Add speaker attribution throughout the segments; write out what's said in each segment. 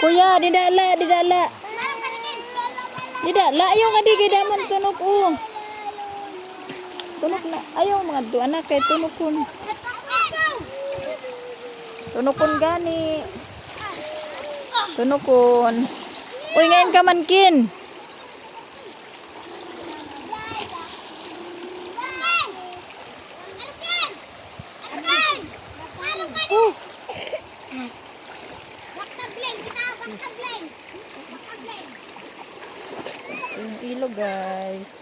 Speaker 1: Kuya, didala, didala. Didala, ayaw nga di gidaman tunok o. Tunok na, ayaw mga do anak kay tunokon. Tunokon gani. Tunokon. Uy, ngayon ka man kin. Oh. Ito yung ilog guys.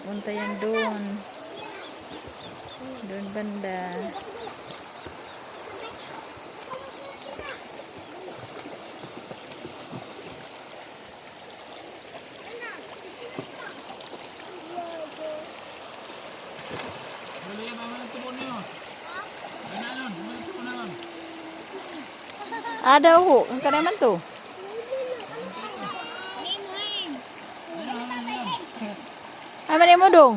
Speaker 1: Punta yan doon. Doon banda. Ada ho, ang kanaman to. Ay, mali mo dong.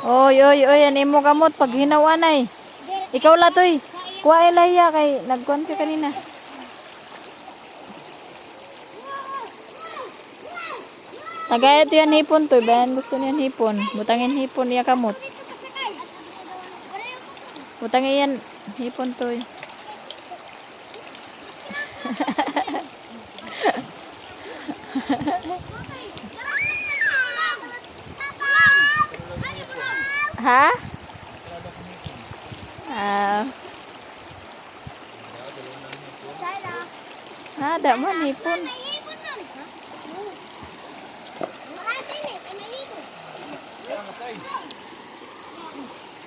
Speaker 1: Oy, oy, oy, yan imo kamot pag hinawan ay. Ikaw la toy. Kuha ilaya kay nagkuan ka kanina. Tagay ito yan hipon to, bayan gusto niyan hipon. Butangin hipon niya kamot. Butangin yan hipon to. Ha? Ah, ada man hipon.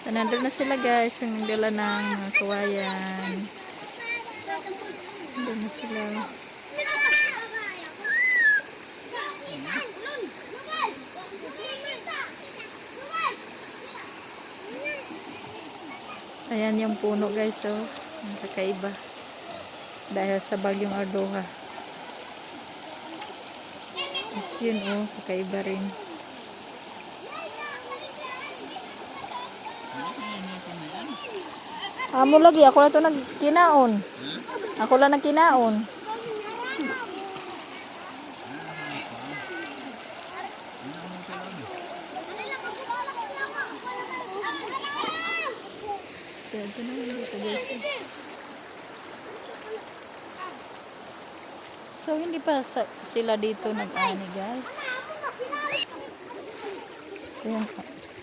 Speaker 1: So, nandun na sila guys, yung dala ng mga kawayan. Nandun na sila. Ayan yung puno guys, so, ang kakaiba. Dahil sa bagyong Ardoha. Yes, yun oh, kakaiba rin. Amo lagi, ako na to nagkinaon. Ako lang nagkinaon. So, ito na dito guys. So, hindi pa sa, sila dito nag-ani guys. Ito yung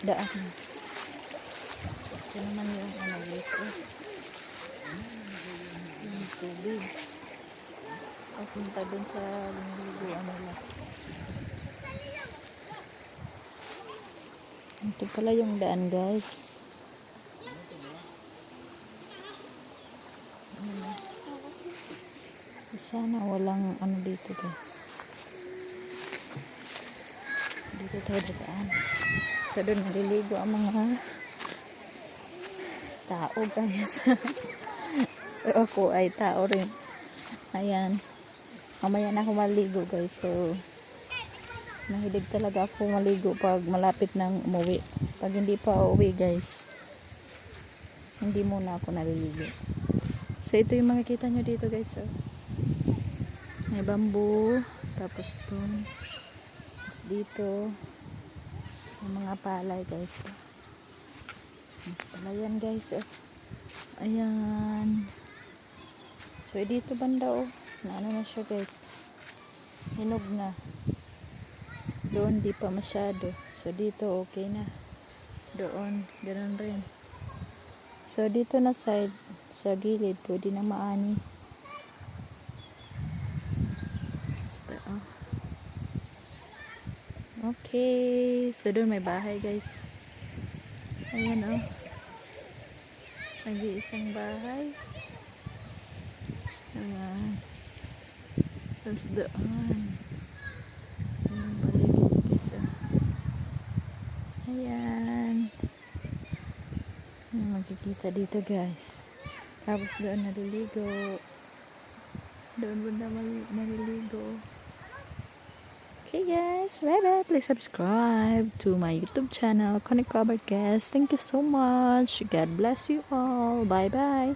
Speaker 1: daan. Ito naman yung ano guys. Oh. Yung tubig. Papunta dun sa lingguan nila. Ito pala yung daan guys. Sana walang ano dito guys. Dito tayo dadaan. Sa doon naliligo ang mga tao guys. so ako ay tao rin. Ayan. Mamaya na ako maligo guys. So nahilig talaga ako maligo pag malapit ng umuwi. Pag hindi pa uuwi guys. Hindi muna ako naliligo. So ito yung makikita nyo dito guys. So, may bamboo. Tapos dun. Tapos dito. May mga palay guys. So, Palayan guys. Oh. Ayan. So dito banda oh. Na ano na siya guys. Hinog na. Doon di pa masyado. So dito okay na. Doon. Ganun rin. So dito na side. Sa gilid. Pwede na maani. Oh. Okay. So doon may bahay guys. Ayan oh. Nag-iisang bahay. Ayan. Tapos doon. Ayan, paligid oh. Ayan. Ayan, makikita dito guys. Tapos doon naliligo. Doon banda mal- naliligo. Okay guys, bye bye. Please subscribe to my YouTube channel, Connect Covered Guest. Thank you so much. God bless you all. Bye bye.